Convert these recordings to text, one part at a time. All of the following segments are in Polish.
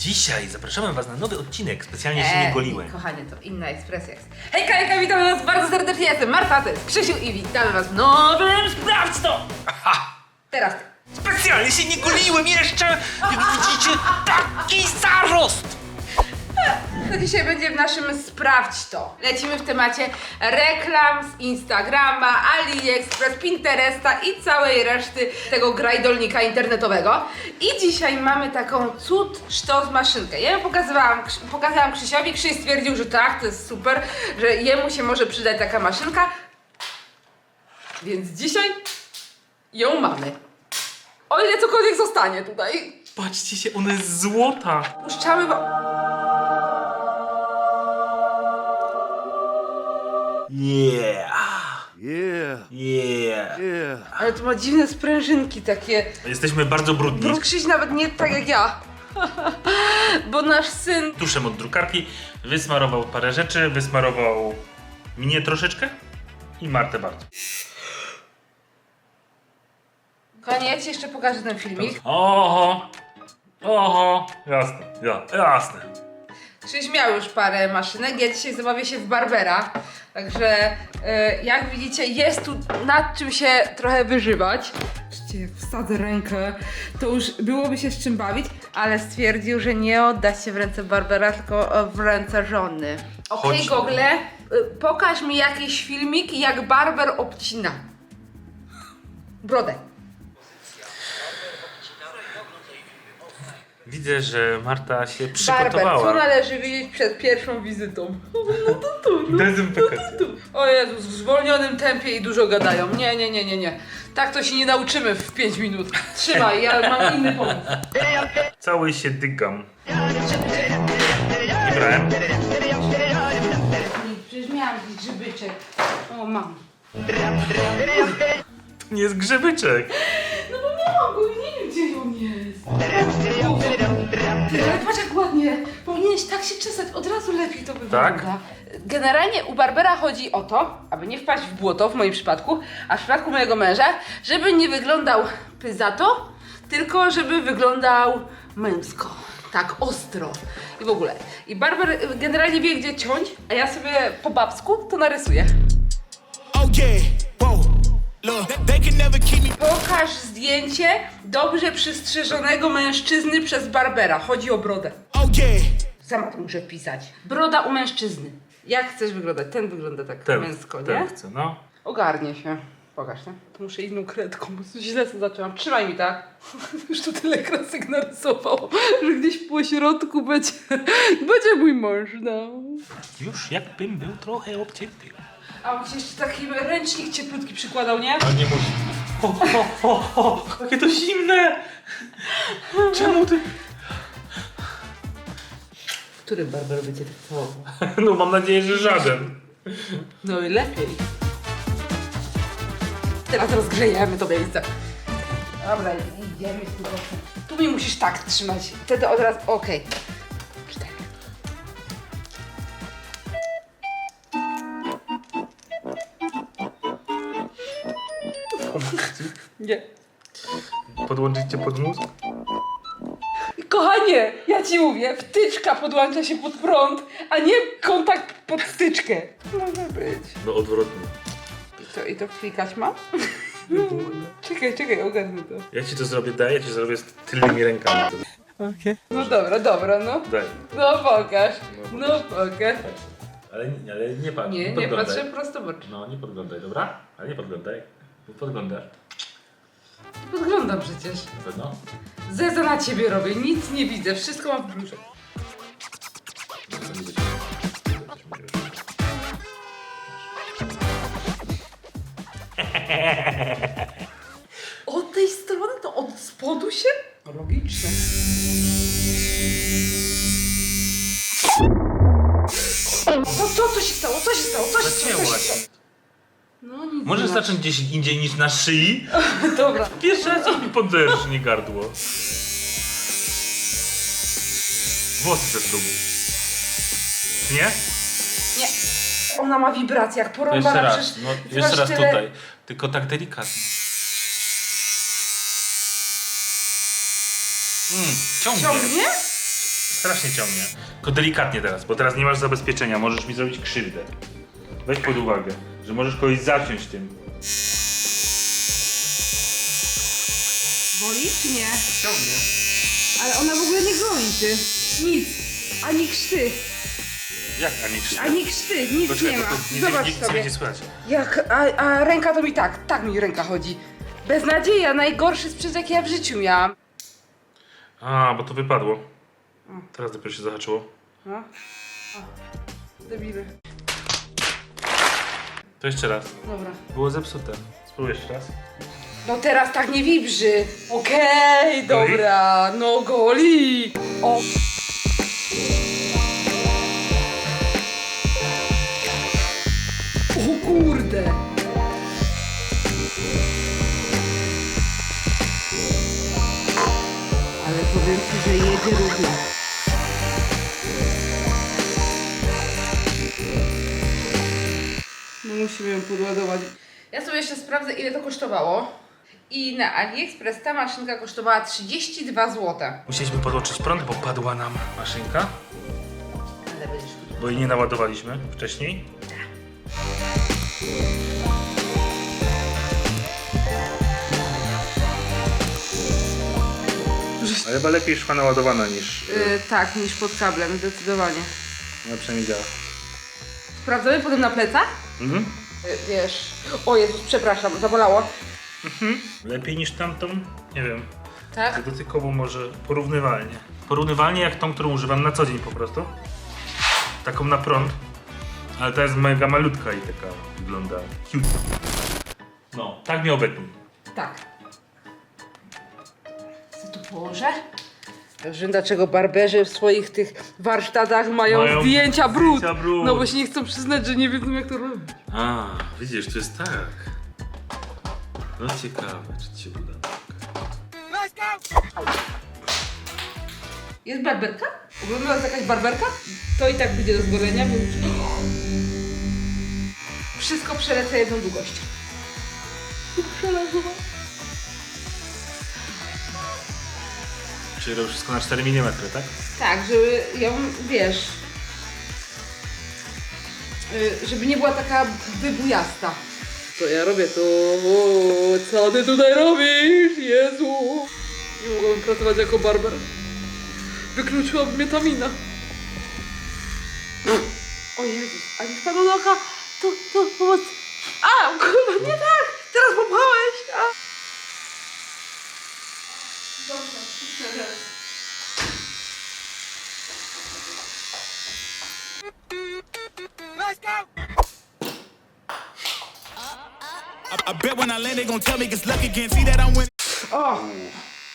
Dzisiaj zapraszamy Was na nowy odcinek. Specjalnie się nie goliłem. Kochanie, to inna ekspresja jest. Hejka, hejka, witamy was bardzo serdecznie, jestem Marta, to jest Krzysiu i witamy was w nowym Sprawdź to! Aha! Teraz ty. Specjalnie się nie goliłem jeszcze! Jak widzicie, taki zarost! To dzisiaj będzie w naszym Sprawdź to. Lecimy w temacie reklam z Instagrama, AliExpress, Pinteresta i całej reszty tego grajdolnika internetowego. I dzisiaj mamy taką cud sztos maszynkę. Ja ją pokazywałam, pokazałam Krzysiowi, Krzyś stwierdził, że tak, to jest super, że jemu się może przydać taka maszynka. Więc dzisiaj ją mamy. O ile cokolwiek zostanie tutaj. Patrzcie się, ona jest złota! Puszczamy wam. Yeah! Yeah, Yeah! yeah. Ale to ma dziwne sprężynki takie. Jesteśmy bardzo brudni. Brud Krzyś nawet nie tak jak ja. Bo nasz syn. Tuszem od drukarki wysmarował parę rzeczy, wysmarował mnie troszeczkę i Martę bardzo. Kochanie, ja ci jeszcze pokażę ten filmik. Oho! Oho! Jasne, ja, jasne. Krzyś miał już parę maszynek. Ja dzisiaj zabawię się w Barbera. Także e, jak widzicie, jest tu nad czym się trochę wyżywać. Patrzcie, jak wsadzę rękę, to już byłoby się z czym bawić, ale stwierdził, że nie odda się w ręce Barbera, tylko e, w ręce żony. Okej, Chodź. Google, y, pokaż mi jakiś filmik, jak Barber obcina brodę. Widzę, że Marta się Barber, przygotowała. co należy wiedzieć przed pierwszą wizytą? No to tu, no Dezynfekacja. tu. O Jezus, w zwolnionym tempie i dużo gadają. Nie, nie, nie, nie, nie. Tak to się nie nauczymy w 5 minut. Trzymaj, ja mam inny pomysł. Cały się dygam. Nie brałem? Przecież miałam jakiś grzybyczek. O, mam. To nie jest grzebyczek. No bo miałam go i nie wiem, gdzie on jest. Ale patrz jak ładnie. Powinieneś tak się czesać, od razu lepiej to wygląda. Tak? Generalnie u Barbera chodzi o to, aby nie wpaść w błoto, w moim przypadku, a w przypadku mojego męża, żeby nie wyglądał pyzato, tylko żeby wyglądał męsko. Tak, ostro. I w ogóle. I Barber generalnie wie, gdzie ciąć, a ja sobie po babsku to narysuję. Oh yeah, whoa. Look, they can never keep me. Pokaż zdjęcie dobrze przystrzyżonego mężczyzny przez Barbera. Chodzi o brodę. Sama to muszę wpisać. Broda u mężczyzny. Jak chcesz wyglądać? Ten wygląda tak Ten, męsko, nie? ten chcę, no. Ogarnie się. Pokaż, tak? To muszę inną kredką, bo źle sobie zaczęłam. Trzymaj mi tak. Już tu tyle krasek narysował, że gdzieś po środku będzie, będzie mój mąż, no. Już jakbym był trochę obcięty. A on ci jeszcze taki ręcznik cieplutki przykładał, nie? A nie musi. O, o, o, o, jakie to zimne! Czemu ty... Który barber będzie tak całował? No mam nadzieję, że żaden. No i lepiej. Teraz rozgrzejemy to miejsce. Dobra, idziemy z tym. Tu mnie musisz tak trzymać. Wtedy od razu. Okej. Nie. Podłączyć cię pod mózg? Kochanie, ja ci mówię, wtyczka podłącza się pod prąd, a nie kontakt pod wtyczkę. Może być. No odwrotnie. I to, i to klikać mam? Czekaj, czekaj, ogarnę to. Ja ci to zrobię, daj, ja ci zrobię z tylnymi rękami. No dobra, dobra, no. Daj. No pokaż. No pokaż. Ale, ale nie patrz, Nie, nie podglądaj. patrzę prosto w oczy. No, nie podglądaj, dobra? Ale nie podglądaj. Bo podglądasz. Podglądam przecież. Pewno? Zeza na ciebie robię, nic nie widzę, wszystko mam w brzusze. To nie będzie. Od tej strony to od spodu się? Logiczne. Co, co, co się stało? Co się stało? Co się stało? Co się stało? No nic Możesz ma. zacząć gdzieś indziej niż na szyi? Dobra. Pierwszy raz mi poderżnie gardło. Włosy ze strugu. Nie? Nie. Ona ma wibracje, jak To porąbana. jeszcze raz, przecież no, ty jeszcze masz raz tyle- tutaj. Tylko tak delikatnie. Mm, ciągnie. Ciągnie? Strasznie ciągnie. Tylko delikatnie teraz, bo teraz nie masz zabezpieczenia, możesz mi zrobić krzywdę. Weź pod uwagę, że możesz kogoś zaciąć tym. Boli czy nie? Ciągnie. Ale ona w ogóle nie goi, ty. Nic. Ani krzty, Jak, a nie krzywdę? ani krzty, nic Poczekaj, nie ma. to, to nie, Zobacz nie, nie, sobie. będzie słychać. Jak, a, a ręka to mi tak, tak mi ręka chodzi. Beznadzieja, najgorszy sprzęt jaki ja w życiu miałam. A, bo to wypadło. Teraz dopiero się zahaczyło. No. Debile. To jeszcze raz. Dobra. Było zepsute. Spróbuj jeszcze raz. No teraz tak nie wibrzy. Okej, dobra, no goli. O. O kurde. Ale powiem ci, że jedzie równo. Musimy ją podładować. Ja sobie jeszcze sprawdzę, ile to kosztowało. I na AliExpress ta maszynka kosztowała 32 zł. Musieliśmy podłączyć prąd, bo padła nam maszynka, Ale będziesz bo jej nie naładowaliśmy wcześniej. Ale chyba lepiej szła naładowana niż... Yy, tak, niż pod kablem, zdecydowanie. No przynajmniej działa. Sprawdzamy potem na plecach? Mhm. Yy, wiesz. O Jezus, przepraszam, zabolało. Lepiej niż tamtą? Nie wiem. Tak? Dotykowo może porównywalnie. Porównywalnie jak tą, którą używam na co dzień po prostu. Taką na prąd. Ale ta jest mega malutka i taka wygląda cute. No, tak mnie obetnij. Tak. Co tu położę? Że dlaczego barberzy w swoich tych warsztatach mają, Mają zdjęcia brud. zdjęcia brud. No bo się nie chcą przyznać, że nie wiedzą jak to robić. A, widzisz, to jest tak. No ciekawe, czy ci uda. Jest barberka? Oglądała jakaś barberka? To i tak będzie do zgorenia, więc... Wszystko przelecę jedną długość. Przelazła. Czyli robisz wszystko na 4 mm, tak? Tak, żeby ją, wiesz... y, Żeby nie była taka wybujasta. Co ja robię to? O, co ty tutaj robisz? Jezu! Nie mogłabym pracować jako barber. Wykluczyłaby mnie ta mina. O Jezus, a nie wpadło do oka. To, to, pomoc. A, kurwa, nie tak! Teraz popchałeś! A. Dobra, teraz. I, I bet when I land, they gon' tell me it's luck again. See that I'm winning. O!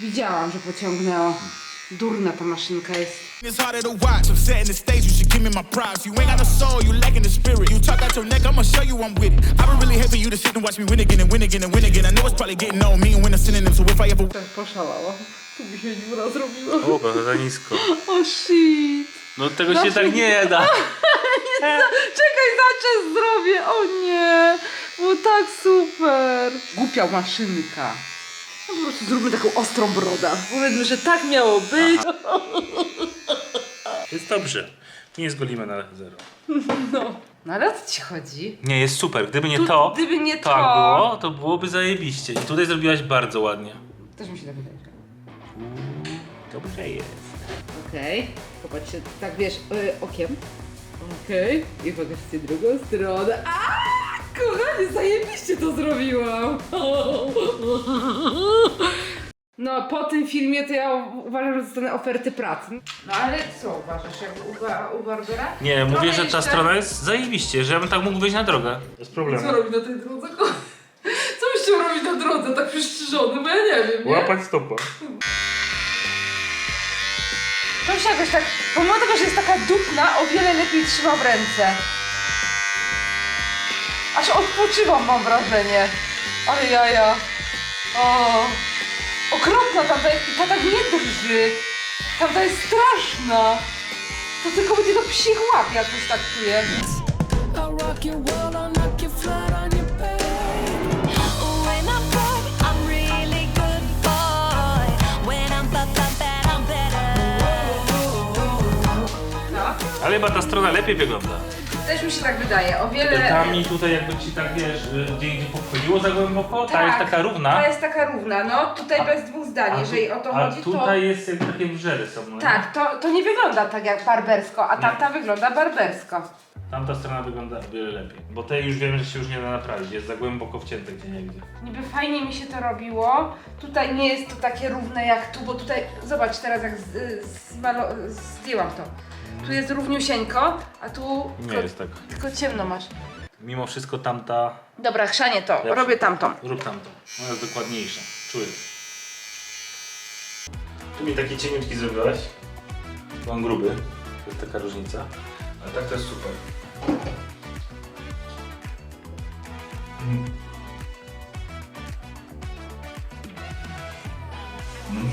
Widziałam, że pociągnęło. Durna ta maszynka jest. It's harder to watch. I'm setting the stage. You should give me my props. You ain't got no soul. You lacking the spirit. You talk out your neck. I'ma show you I'm with it. I would really hate for you to sit and watch me win again and win again and win again. I know it's probably getting on me and when I'm synonym. So if I ever Tak poszalała. Tu mi się dziura zrobiła. O, za nisko. O shit! No tego się tak nie da. Czekaj, zaczę zrobię! O nie! Było tak super! Głupia maszynka. No po prostu zróbmy taką ostrą brodę. Powiedzmy, że tak miało być. Jest dobrze. Nie zgolimy na zero. No. No ale o co ci chodzi? Nie, jest super. Gdyby nie Tu- to, gdyby nie tak to- było, to byłoby zajebiście. I tutaj zrobiłaś bardzo ładnie. Też mi się tak wydaje. Dobrze jest. Okej. Popatrzcie, tak wiesz, y, okiem. Okej. I pokażcie drugą stronę. A, kochanie, zajebiście to zrobiłam. No, po tym filmie to ja u- uważam, że dostanę oferty pracy. No ale co uważasz, jak u, ba- u Barbera? Nie, mówię, Trochę że ta jeszcze- strona jest zajebiście, że ja bym tak mógł wyjść na drogę. Bez problemu. Co robi na tej drodze? Co byś chciał robić na drodze, tak przystrzyżony? Bo ja nie wiem, nie? Łapać stopa. To się jakoś tak, pomimo tego, że jest taka dupna, o wiele lepiej trzyma w ręce. Aż odpoczywam, mam wrażenie. Ale jaja. O, okropna tamta, ta tak nie drży. Tamta jest straszna. To tylko będzie do psich łap, ja coś tak czuję. Ale chyba ta strona lepiej wygląda. Też mi się tak wydaje. O wiele... Tam i tutaj jakby ci tak wiesz, gdzie gdzie podchodziło za głęboko, ta Tak, jest taka równa. Ta jest taka równa, no. Tutaj bez dwóch zdań, a jeżeli tu- o to a chodzi, tutaj to... jest jakby takie wrzery są, no nie? Tak, to, to nie wygląda tak jak barbersko, a tamta wygląda barbersko. Tamta strona wygląda o wiele lepiej. Bo tej już wiem, że się już nie da naprawić. Jest za głęboko wcięte gdzie niegdzie. Niby fajnie mi się to robiło. Tutaj nie jest to takie równe jak tu, bo tutaj, zobacz teraz jak z, zmalo- zdjęłam to. Tu jest równiusieńko, a tu Nie tylko, jest tak. tylko ciemno masz. Mimo wszystko tamta... Dobra, chrzanie to, Lepsze. robię tamtą. Rób tamtą. Ona jest dokładniejsza. Czujesz. Tu mi taki cieniutki zrobiłaś. Tu mam gruby. To jest taka różnica. Ale tak to jest super. Mm. Mm.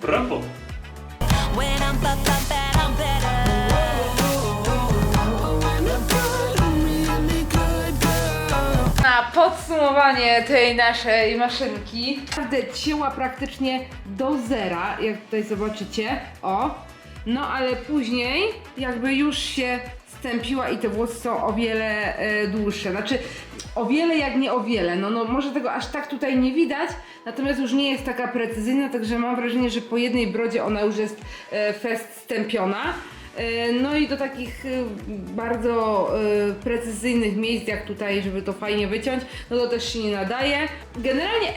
Brawo! When I'm Podsumowanie tej naszej maszynki. Naprawdę cięła praktycznie do zera, jak tutaj zobaczycie. O. No ale później jakby już się stępiła i te włosy są o wiele e, dłuższe. Znaczy o wiele jak nie o wiele. No, no może tego aż tak tutaj nie widać, natomiast już nie jest taka precyzyjna, także mam wrażenie, że po jednej brodzie ona już jest e, fest stępiona. E, No i do takich e, bardzo e, precyzyjnych miejsc, jak tutaj, żeby to fajnie wyciąć, no to też się nie nadaje. Generalnie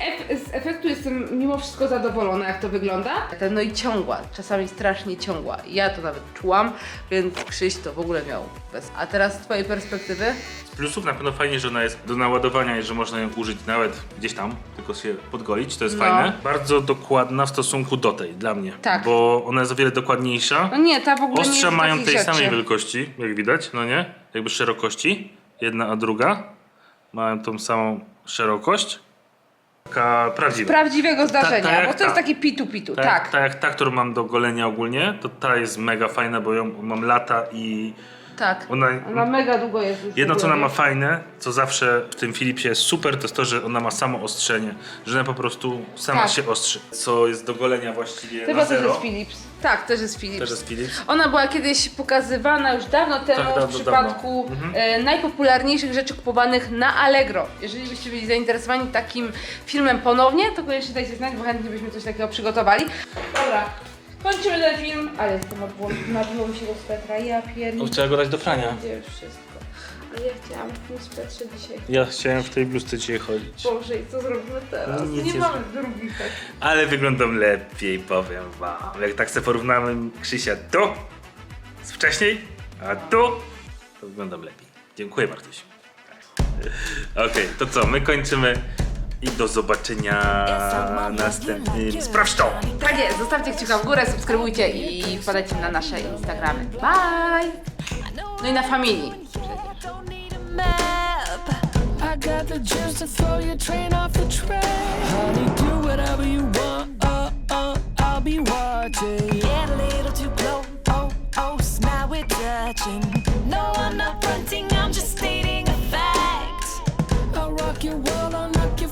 z efektu jestem mimo wszystko zadowolona, jak to wygląda. No i ciągła, czasami strasznie ciągła. Ja to nawet czułam, więc Krzyś to w ogóle miał bez. A teraz z Twojej perspektywy? Plusów na pewno fajnie, że ona jest do naładowania i że można ją użyć nawet gdzieś tam, tylko się podgolić, to jest No. fajne. Bardzo dokładna w stosunku do tej, dla mnie. Tak. Bo ona jest o wiele dokładniejsza. No nie, ta w ogóle nie Ostrza jest mają takich tej rzeczy. samej wielkości, jak widać, no nie? Jakby szerokości. Jedna a druga. Mają tą samą szerokość. Taka prawdziwa. Prawdziwego zdarzenia, bo to jest ta. taki pitu-pitu, tak, tak. tak jak ta, którą mam do golenia ogólnie, to ta jest mega fajna, bo ją mam lata i Tak. ona... Ona mega długo jest już. Jedno co ona ma fajne, co zawsze w tym Philipsie jest super, to jest to, że ona ma samo ostrzenie. Że ona po prostu sama Tak. się ostrzy. Co jest do golenia właściwie Chyba na też zero. jest Philips. Tak, też jest Philips. Też jest Philips. Ona była kiedyś pokazywana już dawno temu Tak, dawno, w przypadku dawno. Mhm. e, najpopularniejszych rzeczy kupowanych na Allegro. Jeżeli byście byli zainteresowani takim filmem ponownie, to koniecznie dajcie znać, bo chętnie byśmy coś takiego przygotowali. Dobra, kończymy ten film, ale jestem odbło- nabiło mi się do swetra, ja pierdolę. Trzeba go dać do. Gdzie już wszystko. A ja chciałam w tym swetrze dzisiaj. Ja chciałem w tej bluzce dzisiaj chodzić. Boże, i co zrobimy teraz? No nic nie nie mamy drugich. Ale wyglądam lepiej, powiem wam. Jak tak sobie porównamy Krzysia tu z wcześniej, a tu, to wyglądam lepiej. Dziękuję Bartuś. Okej, to co, my kończymy i do zobaczenia następnym. Sprawdź to! Tak jest, zostawcie kciuka w górę, subskrybujcie i wpadajcie na nasze Instagramy. Bye! No i na familii. Don't need a map. I got the juice to throw your train off the track. Honey, do whatever you want. Uh, uh, I'll be watching. Get a little too close. Oh, oh, now we're touching.